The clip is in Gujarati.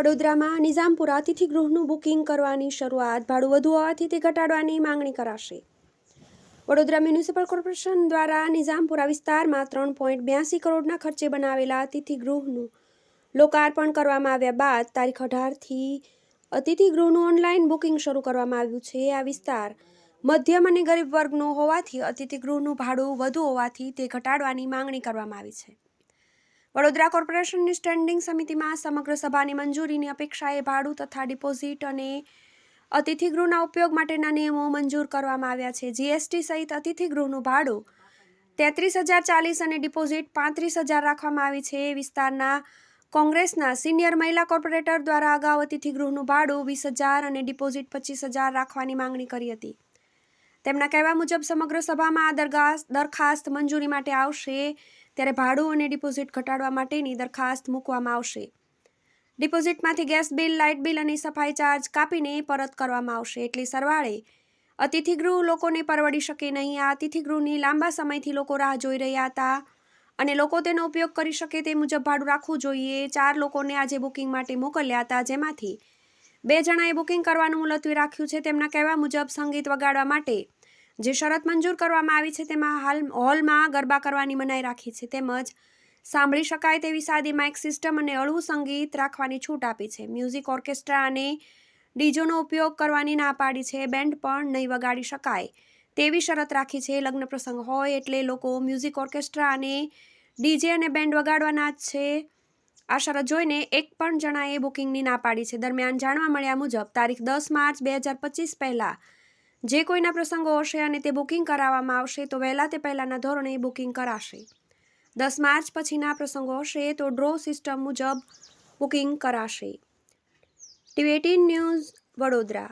વડોદરામાં નિઝામપુરા અતિથિગૃહનું બુકિંગ કરવાની શરૂઆત ભાડું વધુ હોવાથી તે ઘટાડવાની માંગણી કરાશે. વડોદરા મ્યુનિસિપલ કોર્પોરેશન દ્વારા નિઝામપુરા વિસ્તારમાં ત્રણ પોઈન્ટ બ્યાસી કરોડના ખર્ચે બનાવેલા અતિથિગૃહનું લોકાર્પણ કરવામાં આવ્યા બાદ તારીખ અઢારથી અતિથિગૃહનું ઓનલાઈન બુકિંગ શરૂ કરવામાં આવ્યું છે. આ વિસ્તાર મધ્યમ અને ગરીબ વર્ગનો હોવાથી અતિથિગૃહનું ભાડું વધુ હોવાથી તે ઘટાડવાની માંગણી કરવામાં આવી છે. વડોદરા કોર્પોરેશનની સ્ટેન્ડિંગ સમિતિમાં સમગ્ર સભાની મંજૂરીની અપેક્ષાએ ભાડું તથા ડિપોઝિટ અને અતિથિગૃહના ઉપયોગ માટેના નિયમો મંજૂર કરવામાં આવ્યા છે. જીએસટી સહિત અતિથિગૃહનું ભાડું તેત્રીસ હજાર ચાલીસ અને ડિપોઝિટ પાંત્રીસ હજાર રાખવામાં આવી છે. વિસ્તારના કોંગ્રેસના સિનિયર મહિલા કોર્પોરેટર દ્વારા અગાઉ અતિથિગૃહનું ભાડું વીસ હજાર અને ડિપોઝિટ પચીસ હજાર રાખવાની માંગણી કરી હતી. તેમના કહેવા મુજબ સમગ્ર સભામાં આ દરગાસ, દરખાસ્ત મંજૂરી માટે આવશે ત્યારે ભાડું અને ડિપોઝિટ ઘટાડવા માટેની દરખાસ્ત મૂકવામાં આવશે. ડિપોઝિટમાંથી ગેસ બિલ, લાઇટ બિલ અને સફાઈ ચાર્જ કાપીને પરત કરવામાં આવશે એટલે સરવાળે અતિથિગૃહ લોકોને પરવડી શકે નહીં. આ અતિથિગૃહની લાંબા સમયથી લોકો રાહ જોઈ રહ્યા હતા અને લોકો તેનો ઉપયોગ કરી શકે તે મુજબ ભાડું રાખવું જોઈએ. ચાર લોકોને આજે બુકિંગ માટે મોકલ્યા હતા, જેમાંથી બે જણાએ બુકિંગ કરવાનું મુલતવી રાખ્યું છે. તેમના કહેવા મુજબ, સંગીત વગાડવા માટે જે શરત મંજૂર કરવામાં આવી છે, તેમાં હાલ હોલમાં ગરબા કરવાની મનાઈ રાખી છે. તેમજ સાંભળી શકાય તેવી સાદી માઇક સિસ્ટમ અને હળવું સંગીત રાખવાની છૂટ આપી છે. મ્યુઝિક ઓર્કેસ્ટ્રા અને ડીજોનો ઉપયોગ કરવાની ના પાડી છે. બેન્ડ પણ નહીં વગાડી શકાય તેવી શરત રાખી છે. લગ્ન પ્રસંગ હોય એટલે લોકો મ્યુઝિક ઓર્કેસ્ટ્રા અને ડીજે અને બેન્ડ વગાડવાના જ છે. આ જોઈને એક પણ જણાએ બુકિંગની ના પાડી છે. દરમિયાન જાણવા મળ્યા મુજબ તારીખ દસ માર્ચ બે હજાર પચીસ પહેલાં જે કોઈના પ્રસંગો હશે અને તે બુકિંગ કરાવવામાં આવશે તો વહેલા તે પહેલાંના ધોરણે બુકિંગ કરાશે. દસ માર્ચ પછીના પ્રસંગો હશે તો ડ્રો સિસ્ટમ મુજબ બુકિંગ કરાશે. TV news Vadodara